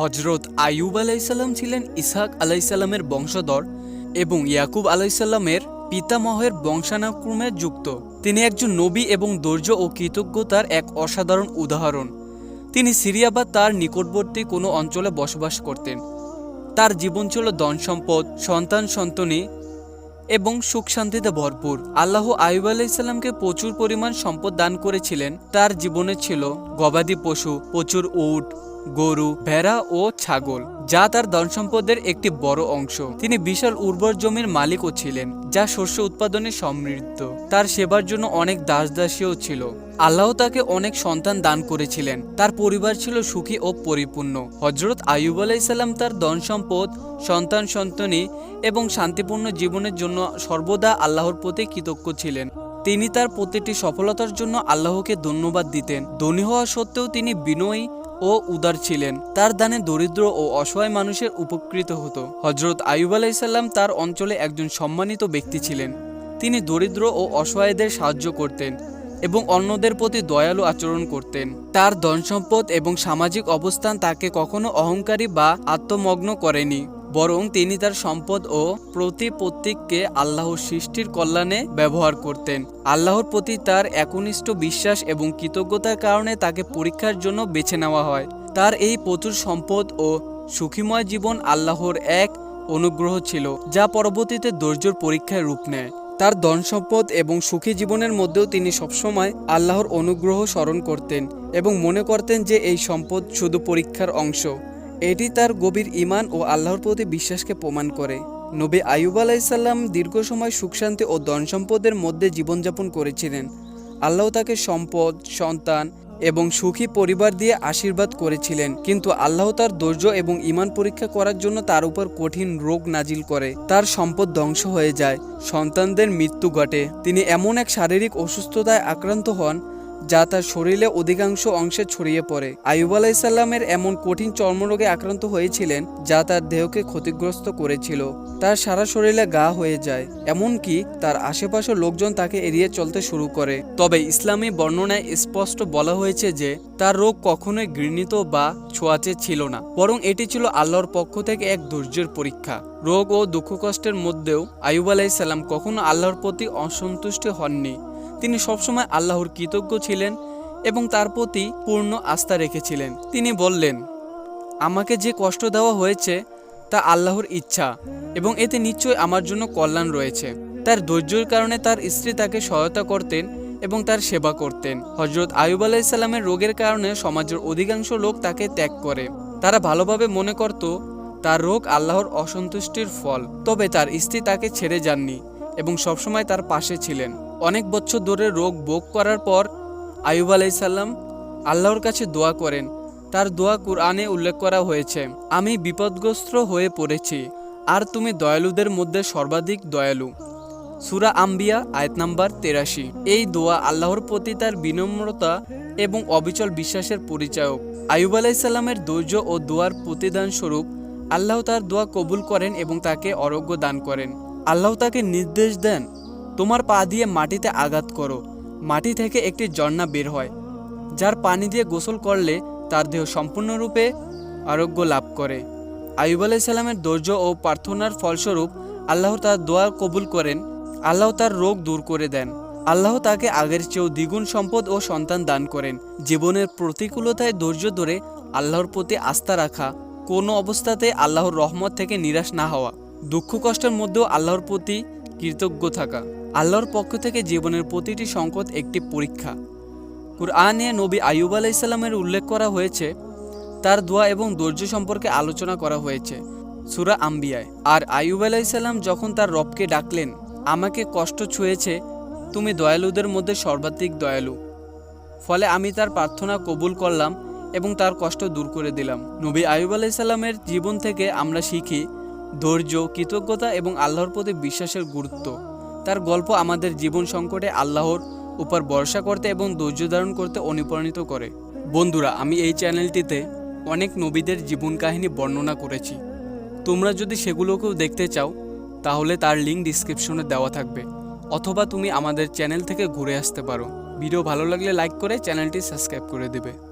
হজরত আইয়ুব আলাইসাল্লাম ছিলেন ইসহাক আলাইসাল্লামের বংশধর এবং ইয়াকুব আলাইসাল্লামের পিতামহের বংশানাক্রমে যুক্ত। তিনি একজন নবী এবং ধৈর্য ও কৃতজ্ঞতার এক অসাধারণ উদাহরণ। তিনি সিরিয়া বা তার নিকটবর্তী কোনো অঞ্চলে বসবাস করতেন। তার জীবন ছিল ধন সম্পদ সন্তান সন্তনি এবং সুখ শান্তিতে ভরপুর। আল্লাহ আয়ুব আলাইসাল্লামকে প্রচুর পরিমাণ সম্পদ দান করেছিলেন। তার জীবনে ছিল গবাদি পশু, প্রচুর উট গরু, ভেড়া ও ছাগল, যা তার ধন সম্পদের একটি বড় অংশ। তিনি বিশাল উর্বর জমির মালিকও ছিলেন, যা শস্য উৎপাদনে সমৃদ্ধ। তার সেবার জন্য অনেক দাস দাসীও ছিল। আল্লাহ তাকে অনেক সন্তান দান করেছিলেন। তার পরিবার ছিল সুখী ও পরিপূর্ণ। হজরত আয়ুব আলাইসাল্লাম তার ধন সম্পদ সন্তান সন্তনি এবং শান্তিপূর্ণ জীবনের জন্য সর্বদা আল্লাহর প্রতি কৃতজ্ঞ ছিলেন। তিনি তার প্রতিটি সফলতার জন্য আল্লাহকে ধন্যবাদ দিতেন। ধনী হওয়া সত্ত্বেও তিনি বিনয়ী ও উদার ছিলেন। তার দানে দরিদ্র ও অসহায় মানুষের উপকৃত হতো। হজরত আয়ুব আলাইসাল্লাম তার অঞ্চলে একজন সম্মানিত ব্যক্তি ছিলেন। তিনি দরিদ্র ও অসহায়দের সাহায্য করতেন এবং অন্যদের প্রতি দয়ালু আচরণ করতেন। তার ধন সম্পদ এবং সামাজিক অবস্থান তাকে কখনো অহংকারী বা আত্মমগ্ন করেনি। বরং তিনি তার সম্পদ ও প্রতিপত্তিকে আল্লাহর সৃষ্টির কল্যাণে ব্যবহার করতেন। আল্লাহর প্রতি তার একনিষ্ঠ বিশ্বাস এবং কৃতজ্ঞতার কারণে তাকে পরীক্ষার জন্য বেছে নেওয়া হয়। তার এই প্রচুর সম্পদ ও সুখীময় জীবন আল্লাহর এক অনুগ্রহ ছিল, যা পরবর্তীতে ধৈর্যর পরীক্ষায় রূপ নেয়। তার ধন সম্পদ এবং সুখী জীবনের মধ্যেও তিনি সবসময় আল্লাহর অনুগ্রহ স্মরণ করতেন এবং মনে করতেন যে এই সম্পদ শুধু পরীক্ষার অংশ। এটি তার গভীর ইমান ও আল্লাহর প্রতি বিশ্বাসকে প্রমাণ করে। নবী আয়ুব আলাইসাল্লাম দীর্ঘ সময় সুখ শান্তি ও ধন সম্পদের মধ্যে জীবনযাপন করেছিলেন। আল্লাহ তাকে সম্পদ, সন্তান এবং সুখী পরিবার দিয়ে আশীর্বাদ করেছিলেন। কিন্তু আল্লাহ তার ধৈর্য এবং ইমান পরীক্ষা করার জন্য তার উপর কঠিন রোগ নাজিল করে। তার সম্পদ ধ্বংস হয়ে যায়, সন্তানদের মৃত্যু ঘটে। তিনি এমন এক শারীরিক অসুস্থতায় আক্রান্ত হন যা তার শরীরে অধিকাংশ অংশে ছড়িয়ে পড়ে। আয়ুব আলাইসাল্লামের এমন কঠিন চর্মরোগে আক্রান্ত হয়েছিলেন যা তার দেহকে ক্ষতিগ্রস্ত করেছিল। তার সারা শরীরে গা হয়ে যায়, এমনকি তার আশেপাশের লোকজন তাকে এড়িয়ে চলতে শুরু করে। তবে ইসলামী বর্ণনায় স্পষ্ট বলা হয়েছে যে, তার রোগ কখনোই ঘৃণিত বা ছোঁয়াচে ছিল না, বরং এটি ছিল আল্লাহর পক্ষ থেকে এক ধৈর্যের পরীক্ষা। রোগ ও দুঃখ কষ্টের মধ্যেও আয়ুব আলাইসাল্লাম কখনো আল্লাহর প্রতি অসন্তুষ্ট হননি। তিনি সবসময় আল্লাহর কৃতজ্ঞ ছিলেন এবং তার প্রতি পূর্ণ আস্থা রেখেছিলেন। তিনি বললেন, আমাকে যে কষ্ট দেওয়া হয়েছে, তা আল্লাহর ইচ্ছা এবং এতে নিশ্চয়ই আমার জন্য কল্যাণ রয়েছে। তার ধৈর্যের কারণে তার স্ত্রী তাকে সহায়তা করতেন এবং তার সেবা করতেন। হজরত আয়ুব আলাইসাল্লামের রোগের কারণে সমাজের অধিকাংশ লোক তাকে ত্যাগ করে। তারা ভালোভাবে মনে করত, তার রোগ আল্লাহর অসন্তুষ্টির ফল। তবে তার স্ত্রী তাকে ছেড়ে যাননি এবং সবসময় তার পাশে ছিলেন। অনেক বছর ধরে রোগ ভোগ করার পর আয়ুব আলাইসাল্লাম আল্লাহর কাছে দোয়া করেন। তার দোয়া কুরআনে উল্লেখ করা হয়েছে, আমি বিপদগ্রস্ত হয়ে পড়েছি, আর তুমি দয়ালুদের মধ্যে সর্বাধিক দয়ালু। সুরা আম্বিয়া, আয়াত নাম্বার তেরাশি। এই দোয়া আল্লাহর প্রতি তার বিনম্রতা এবং অবিচল বিশ্বাসের পরিচায়ক। আয়ুব আলাইসাল্লামের ধৈর্য ও দোয়ার প্রতিদান স্বরূপ আল্লাহ তার দোয়া কবুল করেন এবং তাকে অরোগ্য দান করেন। আল্লাহ তাকে নির্দেশ দেন তোমার পা দিয়ে মাটিতে আঘাত করো। মাটি থেকে একটি ঝর্ণা বের হয়, যার পানি দিয়ে গোসল করলে তার দেহ সম্পূর্ণরূপে আরোগ্য লাভ করে। আয়ুব আলাইসাল্লামের ধৈর্য ও প্রার্থনার ফলস্বরূপ আল্লাহ তার দোয়া কবুল করেন। আল্লাহ তার রোগ দূর করে দেন। আল্লাহ তাকে আগের চেয়েও দ্বিগুণ সম্পদ ও সন্তান দান করেন। জীবনের প্রতিকূলতায় ধৈর্য ধরে আল্লাহর প্রতি আস্থা রাখা, কোনো অবস্থাতে আল্লাহর রহমত থেকে নিরাশ না হওয়া। দুঃখ কষ্টের মধ্যেও আল্লাহর প্রতি কৃতজ্ঞ থাকা। আল্লাহর পক্ষ থেকে জীবনের প্রতিটি সংকট একটি পরীক্ষা। কুরআনে নবী আয়ুব আলাইসাল্লামের উল্লেখ করা হয়েছে, তার দোয়া এবং ধৈর্য সম্পর্কে আলোচনা করা হয়েছে। সুরা আম্বিয়ায়, আর আয়ুব আলাইসাল্লাম যখন তার রবকে ডাকলেন, আমাকে কষ্ট ছুঁয়েছে, তুমি দয়ালুদের মধ্যে সর্বাধিক দয়ালু। ফলে আমি তার প্রার্থনা কবুল করলাম এবং তার কষ্ট দূর করে দিলাম। নবী আয়ুব আলাইসাল্লামের জীবন থেকে আমরা শিখি ধৈর্য, কৃতজ্ঞতা এবং আল্লাহর প্রতি বিশ্বাসের গুরুত্ব। তার গল্প আমাদের জীবন সংকটে আল্লাহর উপর ভরসা করতে এবং ধৈর্য ধারণ করতে অনুপ্রাণিত করে। বন্ধুরা, আমি এই চ্যানেলটিতে অনেক নবীদের জীবন কাহিনী বর্ণনা করেছি। তোমরা যদি সেগুলোকেও দেখতে চাও, তাহলে তার লিঙ্ক ডিসক্রিপশনে দেওয়া থাকবে। অথবা তুমি আমাদের চ্যানেল থেকে ঘুরে আসতে পারো। ভিডিও ভালো লাগলে লাইক করে চ্যানেলটি সাবস্ক্রাইব করে দেবে।